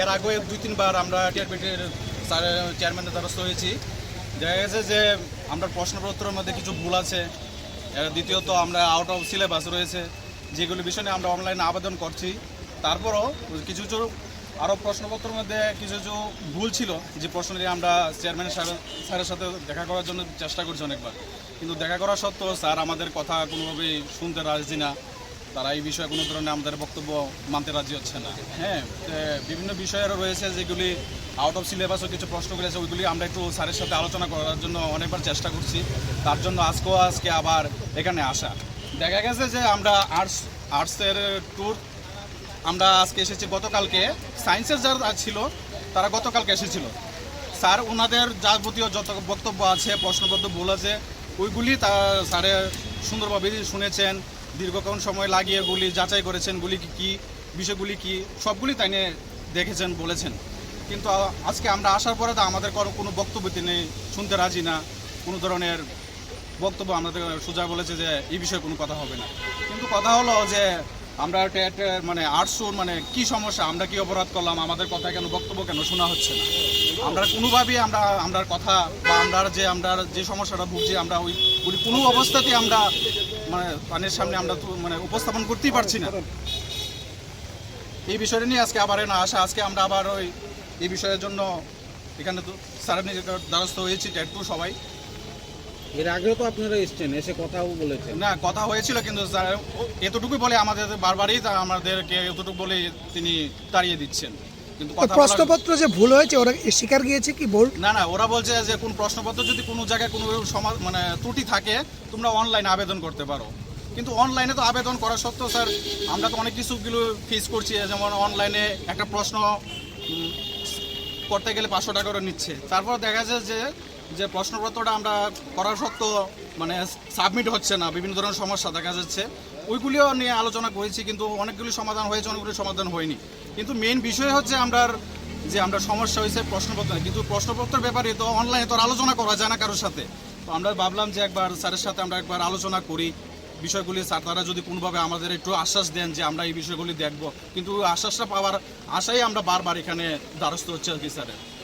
এর আগে দুই, তিনবার আমরা টিআরপিটির চেয়ারম্যানের দ্বারস্থ হয়েছি। দেখা গেছে যে আমরা প্রশ্নপত্রের মধ্যে কিছু ভুল আছে। দ্বিতীয়ত আমরা আউট অফ সিলেবাস রয়েছে। যেগুলি বিষয় নিয়ে আমরা অনলাইনে আবেদন করছি। তারপরও কিছু কিছু আরও প্রশ্নপত্রের মধ্যে কিছু কিছু ভুল ছিল যে প্রশ্ন নিয়ে আমরা চেয়ারম্যান স্যারের সাথে দেখা করার জন্য চেষ্টা করছি অনেকবার। কিন্তু দেখা করা সত্ত্বেও স্যার আমাদের কথা কোনোভাবেই শুনতে রাজি না। তারা এই বিষয়ে কোনো ধরনের আমাদের বক্তব্য মানতে রাজি হচ্ছে না। হ্যাঁ বিভিন্ন বিষয়েরও রয়েছে যেগুলি আউট অফ সিলেবাসও কিছু প্রশ্নগুলি আছে ওইগুলি আমরা একটু স্যারের সাথে আলোচনা করার জন্য অনেকবার চেষ্টা করছি। তার জন্য আজকেও আজকে আবার এখানে আসা। দেখা গেছে যে আমরা আর্টস আর্টসের ট্যুর আমরা আজকে এসেছি গতকালকে। সায়েন্সের যারা ছিল, তারা গতকালকে এসেছিল। স্যার ওনাদের যাবতীয় যত বক্তব্য আছে, প্রশ্নপত্র ভুল আছে ওইগুলি তা স্যারে সুন্দরভাবে শুনেছেন। দীর্ঘক্ষণ সময় লাগিয়ে গুলি যাচাই করেছেন, গুলি কি, কী বিষয়গুলি কি, সবগুলি তাই নিয়ে দেখেছেন, বলেছেন। কিন্তু আজকে আমরা আসার পরে তো আমাদের কোনো বক্তব্য তিনি শুনতে রাজি না। কোনো ধরনের বক্তব্য আমাদের সোজা বলেছে যে, এই বিষয়ে কোনো কথা হবে না। কিন্তু কথা হলো যে আমরা মানে আর্টসুর মানে কি সমস্যা? আমরা কি অপরাধ করলাম? আমাদের কথা কেন, বক্তব্য কেন শোনা হচ্ছে না? আমরা কোনোভাবেই আমরা আমরা কথা বা আমরা যে আমরা যে সমস্যাটা ভুগছি, আমরা ওই কোনো অবস্থাতেই আমরা মানে পানির সামনে আমরা মানে উপস্থাপন করতেই পারছি না। এই বিষয়টা নিয়ে আজকে আবার না আসা, আজকে আমরা আবার ওই, এই বিষয়ের জন্য এখানে তো স্যারের নিজের দ্বারস্থ হয়েছি একটু সবাই। এর আগেও তো আপনারা এসছেন এসে কথাও বলেছেন। না কথা হয়েছিল কিন্তু স্যার এতটুকুই বলে আমাদের বারবারই আমাদেরকে এতটুকু বলে তিনি তাড়িয়ে দিচ্ছেন। কিন্তু প্রশ্নপত্র যে ভুল হয়েছে ওরা স্বীকার গিয়েছে কি ভুল? না না ওরা বলছে যে কোন প্রশ্নপত্র যদি কোনো জায়গায় কোনো সমা- মানে ত্রুটি থাকে তোমরা অনলাইনে আবেদন করতে পারো। কিন্তু অনলাইনে তো আবেদন করা সত্ত্বেও স্যার আমরা তো অনেক কিছুগুলো ফেস করছি যেমন অনলাইনে একটা প্রশ্ন করতে গেলে পাঁচশো টাকা করে নিচ্ছে। তারপর দেখা যায় যে যে প্রশ্নপত্রটা আমরা করার সত্ত্বেও মানে সাবমিট হচ্ছে না, বিভিন্ন ধরনের সমস্যা দেখা যাচ্ছে। ওইগুলিও নিয়ে আলোচনা করেছি, কিন্তু অনেকগুলি সমাধান হয়েছে, অনেকগুলি সমাধান হয়নি। কিন্তু মেন বিষয় হচ্ছে আমরা যে আমরা সমস্যা হয়েছে প্রশ্নপত্র। কিন্তু প্রশ্নপত্রের ব্যাপারে তো অনলাইনে তো আলোচনা করা যায় না কারোর সাথে। তো আমরা ভাবলাম যে একবার স্যারের সাথে আমরা একবার আলোচনা করি। বিষয়গুলি স্যার, তারা যদি কোনোভাবে আমাদের একটু আশ্বাস দেন যে আমরা এই বিষয়গুলি দেখব। কিন্তু আশ্বাসটা পাওয়ার আশাই আমরা বারবার এখানে দ্বারস্থ হচ্ছে আর কি স্যারের।